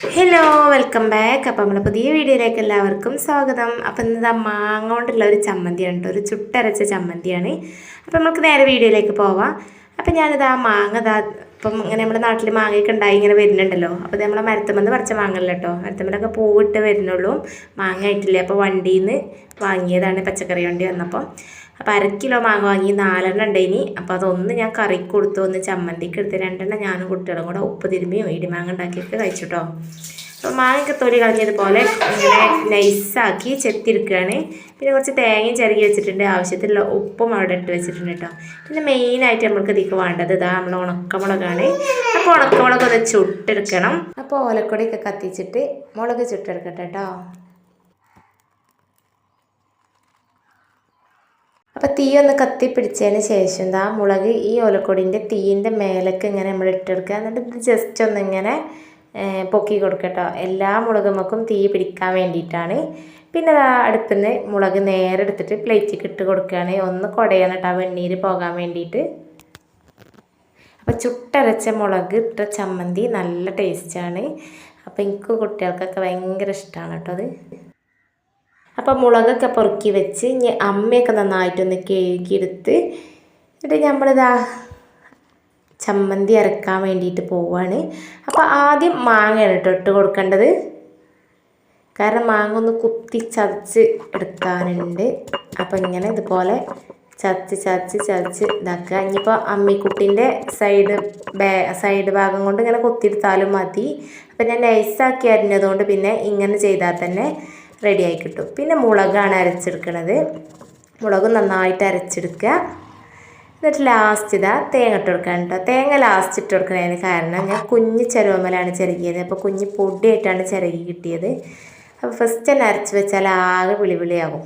Hello welcome back അപ്പം നമ്മുടെ പുതിയ വീഡിയോയിലേക്ക് എല്ലാവർക്കും സ്വാഗതം. അപ്പം ഇന്ന് മാങ്ങ കൊണ്ടുള്ള ഒരു ചമ്മന്തിയാണ് കേട്ടോ ഒരു ചുട്ടരച്ച ചമ്മന്തിയാണ്. അപ്പം നമുക്ക് നേരെ വീഡിയോയിലേക്ക് പോവാം. അപ്പം ഞാനിത് ആ മാങ്ങ ഇതാ ഇപ്പം ഇങ്ങനെ നമ്മുടെ നാട്ടിൽ മാങ്ങയൊക്കെ ഉണ്ടായി ഇങ്ങനെ വരുന്നുണ്ടല്ലോ. അപ്പോൾ ഇത് നമ്മളെ മരത്തമ്മന്ന് പറിച്ച മാങ്ങല്ല കേട്ടോ മരത്തമ്മലൊക്കെ പൂവിട്ട് വരുന്നുള്ളൂ. മാങ്ങ ആയിട്ടില്ലേ? അപ്പോൾ വണ്ടിയിൽ നിന്ന് വാങ്ങിയതാണ് പച്ചക്കറി വണ്ടി വന്നപ്പോൾ അപ്പോൾ അര കിലോ മാങ്ങ വാങ്ങി നാലെണ്ണം ഉണ്ടായിനി. അപ്പോൾ അതൊന്ന് ഞാൻ കറിക്ക് കൊടുത്തു. ഒന്ന് ചമ്മന്തിക്ക് എടുത്ത് രണ്ടെണ്ണം ഞാനും കുട്ടികളും കൂടെ ഉപ്പ് തിരുമ്മിയും ഇടിമാങ്ങ ഉണ്ടാക്കിയിട്ട് കഴിച്ചു കേട്ടോ അപ്പോൾ മാങ്ങയൊക്കെ തൊലി കളഞ്ഞതുപോലെ ഇങ്ങനെ നൈസാക്കി ചെത്തിരിക്കുകയാണ് പിന്നെ കുറച്ച് തേങ്ങയും ചിരകി വെച്ചിട്ടുണ്ട്. ആവശ്യത്തിലുള്ള ഉപ്പും അവിടെ ഇട്ട് വെച്ചിട്ടുണ്ട് കേട്ടോ പിന്നെ മെയിനായിട്ട് നമ്മൾക്ക് ഇതിക്ക് വേണ്ടത് ഇതാ നമ്മൾ ഉണക്കമുളകാണ്. അപ്പോൾ ഉണക്കമുളക് ഒന്ന് ചുട്ടെടുക്കണം. അപ്പോൾ ഓലക്കൊടിയൊക്കെ കത്തിച്ചിട്ട് മുളക് ചുട്ടെടുക്കട്ടെ കേട്ടോ അപ്പോൾ തീ ഒന്ന് കത്തി പിടിച്ചതിന് ശേഷം ദാ മുളക് ഈ ഓലക്കൊടിന്റെ തീയിന്റെ മേലേക്ക് ഇങ്ങനെ നമ്മൾ ഇട്ടെടുക്കുക. എന്നിട്ട് ഇത് ജസ്റ്റ് ഒന്ന് ഇങ്ങനെ പൊക്കി കൊടുക്കട്ടോ. എല്ലാ മുളകുമൊക്കും തീ പിടിക്കാൻ വേണ്ടിയിട്ടാണ്. പിന്നെ ദാ അടുപ്പിൽ നിന്ന് മുളക് നേരെ എടുത്തിട്ട് പ്ലേറ്റിൽ ഇട്ട് കൊടുക്കുകയാണ്. ഒന്ന് കുടയണം കേട്ടോ വെണ്ണീര് പോകാൻ വേണ്ടിയിട്ട്. അപ്പോൾ ചുട്ടരച്ച മുളക് ഇട്ട ചമ്മന്തി നല്ല ടേസ്റ്റാണ് അപ്പോൾ എനിക്ക് കുട്ടികൾക്കൊക്കെ ഭയങ്കര ഇഷ്ടമാണ് കേട്ടോ അത്. അപ്പോൾ മുളകൊക്കെ പൊറുക്കി വെച്ച് ഇനി അമ്മയൊക്കെ നന്നായിട്ടൊന്ന് കഴുകിയെടുത്ത് എന്നിട്ട് നമ്മളിതാ ചമ്മന്തി അരക്കാൻ വേണ്ടിയിട്ട് പോവുകയാണ് അപ്പോൾ ആദ്യം മാങ്ങയാണ് കേട്ടോ ഇട്ട് കൊടുക്കേണ്ടത്. കാരണം മാങ്ങ ഒന്ന് കുത്തി ചതച്ച് എടുക്കാനുണ്ട്. അപ്പോൾ ഇങ്ങനെ ഇതുപോലെ ചതച്ച് ചതച്ച് ചതച്ച് ഇതാക്കുക. ഇനിയിപ്പോൾ അമ്മിക്കുട്ടിന്റെ സൈഡ് സൈഡ് ഭാഗം കൊണ്ട് ഇങ്ങനെ കുത്തിയെടുത്താലും മതി. അപ്പോൾ ഞാൻ നൈസാക്കി അരിഞ്ഞതുകൊണ്ട് പിന്നെ ഇങ്ങനെ ചെയ്താൽ തന്നെ റെഡിയായി കിട്ടും. പിന്നെ മുളകാണ് അരച്ചെടുക്കണത്. മുളക് നന്നായിട്ട് അരച്ചെടുക്കുക. എന്നിട്ട് ലാസ്റ്റ് ഇതാ തേങ്ങ ഇട്ട് കൊടുക്കാൻ കേട്ടോ. തേങ്ങ ലാസ്റ്റ് ഇട്ട് കൊടുക്കുന്നതിന് കാരണം ഞാൻ കുഞ്ഞ് ചെറുവമ്മലാണ് ചിരകിയത് അപ്പോൾ കുഞ്ഞ് പൊടിയായിട്ടാണ് ചിരകി കിട്ടിയത്. അപ്പോൾ ഫസ്റ്റ് തന്നെ അരച്ച് വെച്ചാൽ ആകെ വിളിവിളിയാകും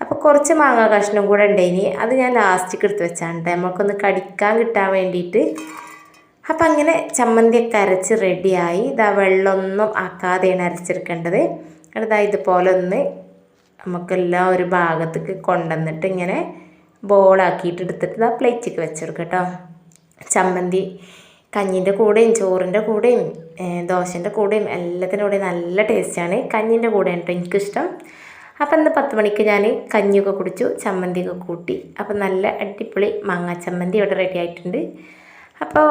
അപ്പോൾ കുറച്ച് മാങ്ങ കഷ്ണം കൂടെ ഉണ്ടായിനി അത് ഞാൻ ലാസ്റ്റിക്ക് എടുത്ത് വെച്ചാണ് കേട്ടോ. നമുക്കൊന്ന് കടിക്കാൻ കിട്ടാൻ വേണ്ടിയിട്ട്. അപ്പം അങ്ങനെ ചമ്മന്തിയൊക്കെ അരച്ച് റെഡിയായി ഇതാ വെള്ളമൊന്നും ആക്കാതെയാണ് അരച്ചെടുക്കേണ്ടത്. എന്നിട്ട് ഇതുപോലെ ഒന്ന് നമുക്കെല്ലാം ഒരു ഭാഗത്തേക്ക് കൊണ്ടുവന്നിട്ട് ഇങ്ങനെ ബോളാക്കിയിട്ട് എടുത്തിട്ട് ഇതാ പ്ലേറ്റിക്ക് വെച്ചെടുക്കുക കേട്ടോ ചമ്മന്തി കഞ്ഞിന്റെ കൂടെയും ചോറിന്റെ കൂടെയും ദോശന്റെ കൂടെയും എല്ലാത്തിന്റെ കൂടെയും നല്ല ടേസ്റ്റാണ് കഞ്ഞിന്റെ കൂടെയാണ് കേട്ടോ എനിക്കിഷ്ടം. അപ്പം ഇന്ന് പത്ത് മണിക്ക് ഞാൻ കഞ്ഞിയൊക്കെ കുടിച്ചു ചമ്മന്തിയൊക്കെ കൂട്ടി. അപ്പം നല്ല അടിപൊളി മാങ്ങാ ചമ്മന്തി ഇവിടെ റെഡി ആയിട്ടുണ്ട്. അപ്പോൾ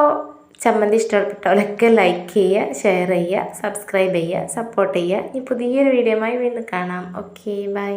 ചമ്മന്തി ഇഷ്ടപ്പെട്ടവരൊക്കെ ലൈക്ക് ചെയ്യുക ഷെയർ ചെയ്യുക സബ്സ്ക്രൈബ് ചെയ്യുക സപ്പോർട്ട് ചെയ്യുക. ഇനി പുതിയൊരു വീഡിയോയുമായി വീണ്ടും കാണാം. Okay bye